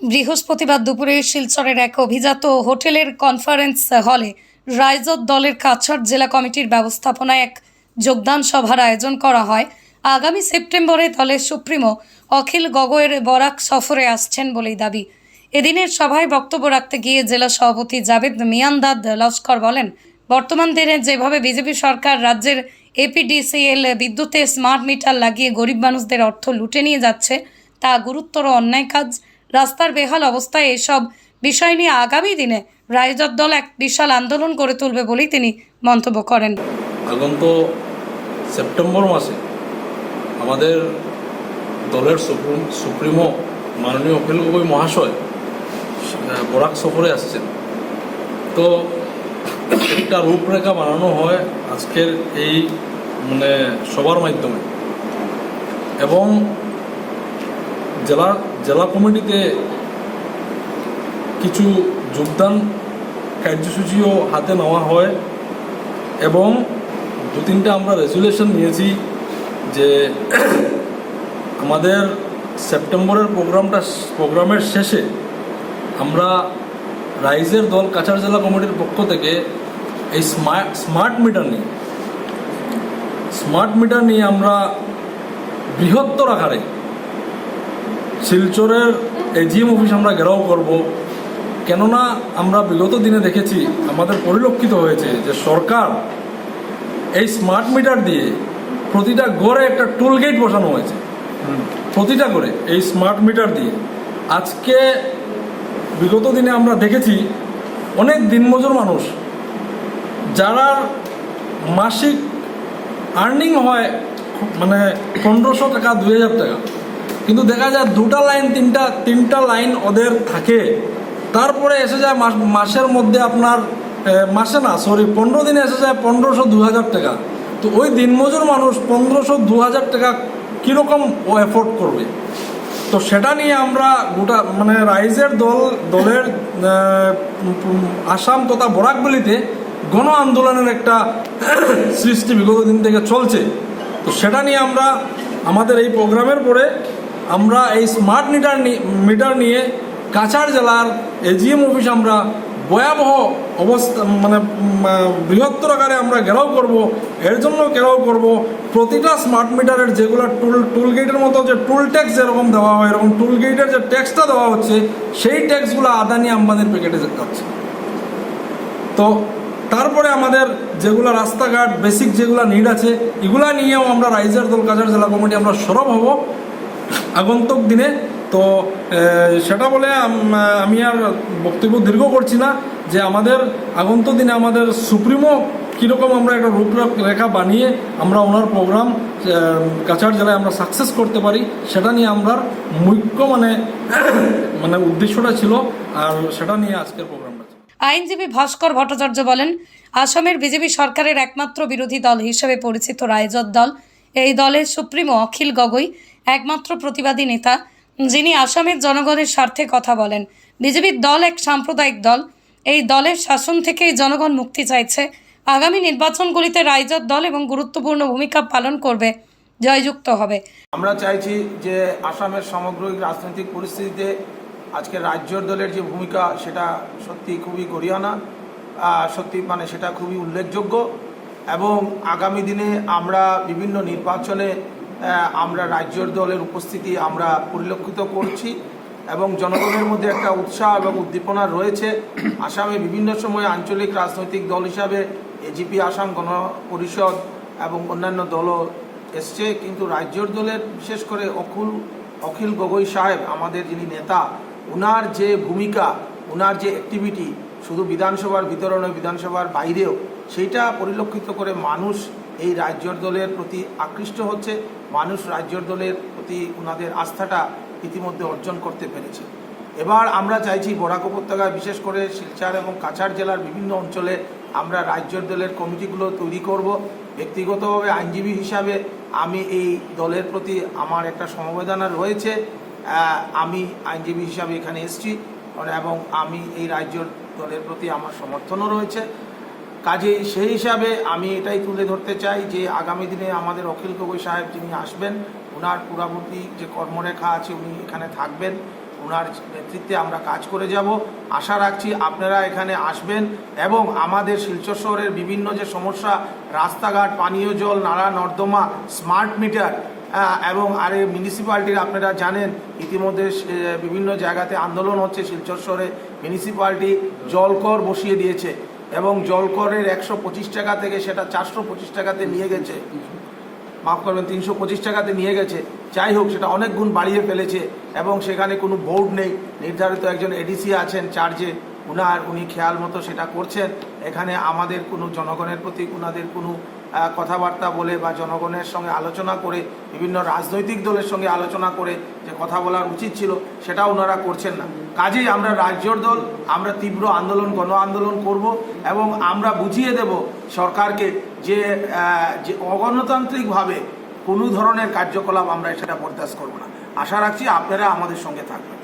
বৃহস্পতিবার দুপুরে শিলচরের এক অভিজাত হোটেলের কনফারেন্স হলে রাইজত দলের কাছাড় জেলা কমিটির ব্যবস্থাপনায় এক যোগদান সভার আয়োজন করা হয়। আগামী সেপ্টেম্বরে দলের সুপ্রিমো অখিল গগৈয়ের বরাক সফরে আসছেন বলেই দাবি। এদিনের সভায় বক্তব্য রাখতে গিয়ে জেলা সভাপতি জাভেদ মিয়ানদাদ লস্কর বলেন, বর্তমান দিনে যেভাবে বিজেপি সরকার রাজ্যের এপিডিসিএল বিদ্যুতে স্মার্ট মিটার লাগিয়ে গরিব মানুষদের অর্থ লুটে নিয়ে যাচ্ছে, তা গুরুতর অন্যায় কাজ। রাস্তার বেহাল অবস্থায় এসব বিষয় নিয়ে আগামী দিনে রায়জত দল এক বিশাল আন্দোলন করে তুলবে বলেই তিনি মন্তব্য করেন। আগন্ত সেপ্টেম্বর মাসে আমাদের দলের সুপ্রিম সুপ্রিমো মাননীয় অখিল গগৈ মহাশয় বরাক সফরে আসছেন। তো একটা রূপরেখা বানানো হয় আজকের এই মানে সবার মাধ্যমে। এবং জেলা জেলা কমিটিতে কিছু যোগদান কার্যসূচিও হাতে নেওয়া হয় এবং দু তিনটা আমরা রেজুলেশন নিয়েছি যে আমাদের সেপ্টেম্বরের প্রোগ্রামটা প্রোগ্রামের শেষে আমরা রাইজের দল কাছাড় জেলা কমিটির পক্ষ থেকে এই স্মার্ট স্মার্ট মিটার নিয়ে স্মার্ট মিটার নিয়ে আমরা বৃহত্তর আকারে শিলচরের এজিএম অফিস আমরা ঘেরাও করব। কেননা আমরা বিগত দিনে দেখেছি আমাদের পরিলক্ষিত হয়েছে যে সরকার এই স্মার্ট মিটার দিয়ে প্রতিটা গড়ে একটা টোল গেট বসানো হয়েছে। প্রতিটা করে এই স্মার্ট মিটার দিয়ে। আজকে বিগত দিনে আমরা দেখেছি অনেক দিনমজুর মানুষ যারা মাসিক আর্নিং হয় মানে পনেরোশো টাকা দুই হাজার টাকা। কিন্তু দেখা যায় দুটা লাইন, তিনটা তিনটা লাইন ওদের থাকে। তারপরে এসে যায় মাস, মাসের মধ্যে আপনার মাসে না সরি পনেরো দিনে এসে যায় পনেরোশো দু হাজার টাকা। তো ওই দিনমজুর মানুষ পনেরোশো দু হাজার টাকা কীরকম ও এফোর্ড করবে? তো সেটা নিয়ে আমরা গোটা মানে রাইজের দল, দলের আসাম তথা বরাকবলিতে গণ আন্দোলনের একটা সৃষ্টি বিগত দিন থেকে চলছে। তো সেটা নিয়ে আমরা আমাদের এই প্রোগ্রামের পরে আমরা এই স্মার্ট মিটার মিটার নিয়ে কাছাড় জেলার এজিএম অফিস আমরা ভয়াবহ অবস্থা মানে বৃহত্তর আকারে আমরা ঘেরাও করব। এর জন্য ঘেরাও করব। প্রতিটা স্মার্ট মিটারের যেগুলো টুল টুল গেটের মতো যে টুল ট্যাক্স যেরকম দেওয়া হয়, এরকম টুল গেটের যে ট্যাক্সটা দেওয়া হচ্ছে, সেই ট্যাক্সগুলো আদানি আম্বানির প্যাকেটে যাচ্ছে। তো তারপরে আমাদের যেগুলো রাস্তাঘাট বেসিক যেগুলো নিড আছে, এগুলা নিয়েও আমরা রাইজার দল কাছাড় জেলা কমিটি আমরা সরব হব। আগন্তুক দিনে। তো সেটা বলে আমি আর বক্তব্য দীর্ঘ করছি না যে আমাদের আগন্ত দিনে আমাদের সুপ্রিমো কীরকম আমরা একটা রূপরেখা বানিয়ে আমরা ওনার প্রোগ্রাম কাছাড় জেলায় আমরা সাকসেস করতে পারি, সেটা নিয়ে আমরা মুখ্য মানে মানে উদ্দেশ্যটা ছিল আর সেটা নিয়ে আজকের প্রোগ্রামটা আইনজীবী ভাস্কর ভট্টাচার্য বলেন, আসামের বিজেপি সরকারের একমাত্র বিরোধী দল হিসেবে পরিচিত রায়জত দল। এই দলের সুপ্রিমো অখিল গগৈ একমাত্র প্রতিবাদী নেতা যিনি আসামের জনগণের স্বার্থে কথা বলেন। বিজেপির দল এক সাম্প্রদায়িক দল। এই দলের শাসন থেকেই জনগণ মুক্তি চাইছে। আগামী নির্বাচনগুলিতে রায়জত দল এবং গুরুত্বপূর্ণ ভূমিকা পালন করবে, জয়যুক্ত হবে। আমরা চাইছি যে আসামের সমগ্র রাজনৈতিক পরিস্থিতিতে আজকে রাজ্য দলের যে ভূমিকা, সেটা সত্যি খুবই গরিয়ানা সত্যি মানে সেটা খুবই উল্লেখযোগ্য। এবং আগামী দিনে আমরা বিভিন্ন নির্বাচনে আমরা রাজ্য দলের উপস্থিতি আমরা পরিলক্ষিত করছি এবং জনগণের মধ্যে একটা উৎসাহ এবং উদ্দীপনা রয়েছে। আসামে বিভিন্ন সময় আঞ্চলিক রাজনৈতিক দল হিসাবে এজিপি আসাম গণ পরিষদ এবং অন্যান্য দলও এসছে। কিন্তু রাজ্যর দলের, বিশেষ করে অকুল, অখিল গগৈ সাহেব, আমাদের যিনি নেতা ওনার যে ভূমিকা ওনার যে অ্যাক্টিভিটি শুধু বিধানসভার ভিতরে বিধানসভার বাইরেও, সেইটা পরিলক্ষিত করে মানুষ এই রাজ্যর দলের প্রতি আকৃষ্ট হচ্ছে, মানুষ রাজ্যর দলের প্রতি ওনাদের আস্থাটা ইতিমধ্যে অর্জন করতে পেরেছে। এবার আমরা চাইছি বরাক উপত্যকায় বিশেষ করে শিলচর এবং কাছাড় জেলার বিভিন্ন অঞ্চলে আমরা রাজ্যর দলের কমিটিগুলো তৈরি করব। ব্যক্তিগতভাবে আইনজীবী হিসাবে আমি এই দলের প্রতি আমার একটা সমবেদনা রয়েছে। আমি আইনজীবী হিসাবে এখানে এসেছি, এবং আমি এই রাজ্যর দলের প্রতি আমার সমর্থনও রয়েছে। কাজেই সেই হিসাবে আমি এটাই তুলে ধরতে চাই যে আগামী দিনে আমাদের অখিল গগৈ সাহেব যিনি আসবেন ওনার পুরাবর্তী যে কর্মরেখা আছে উনি এখানে থাকবেন ওনার নেতৃত্বে আমরা কাজ করে যাব। আশা রাখছি আপনারা এখানে আসবেন এবং আমাদের শিলচর শহরের বিভিন্ন যে সমস্যা, রাস্তাঘাট, পানীয় জল, নালা, নর্দমা, স্মার্ট মিটার এবং আর এই মিউনিসিপ্যালিটির আপনারা জানেন, ইতিমধ্যে বিভিন্ন জায়গাতে আন্দোলন হচ্ছে শিলচর শহরে, মিউনিসিপ্যালিটি জলকর বসিয়ে দিয়েছে। এবং জলকরের একশো পঁচিশ টাকা থেকে সেটা চারশো পঁচিশ টাকাতে নিয়ে গেছে। মাফ করবেন, তিনশো পঁচিশ টাকাতে নিয়ে গেছে। যাই হোক, সেটা অনেক গুণ বাড়িয়ে ফেলেছে এবং সেখানে কোনো বোর্ড নেই। নির্ধারিত একজন এডিসি আছেন চার্জে উনার, উনি খেয়াল মতো সেটা করছেন। এখানে আমাদের কোনো জনগণের প্রতি, উনাদের কোনো কথাবার্তা বলে বা জনগণের সঙ্গে আলোচনা করে, বিভিন্ন রাজনৈতিক দলের সঙ্গে আলোচনা করে যে কথা বলার উচিত ছিল, সেটা ওনারা করছেন না। কাজেই আমরা রাজ্যর দল, আমরা তীব্র আন্দোলন, গণ আন্দোলন করব এবং আমরা বুঝিয়ে দেব সরকারকে যে যে অগণতান্ত্রিকভাবে কোনো ধরনের কার্যকলাপ আমরা সেটা বরদাস্ত করব না। আশা রাখছি আপনারা আমাদের সঙ্গে থাকবেন।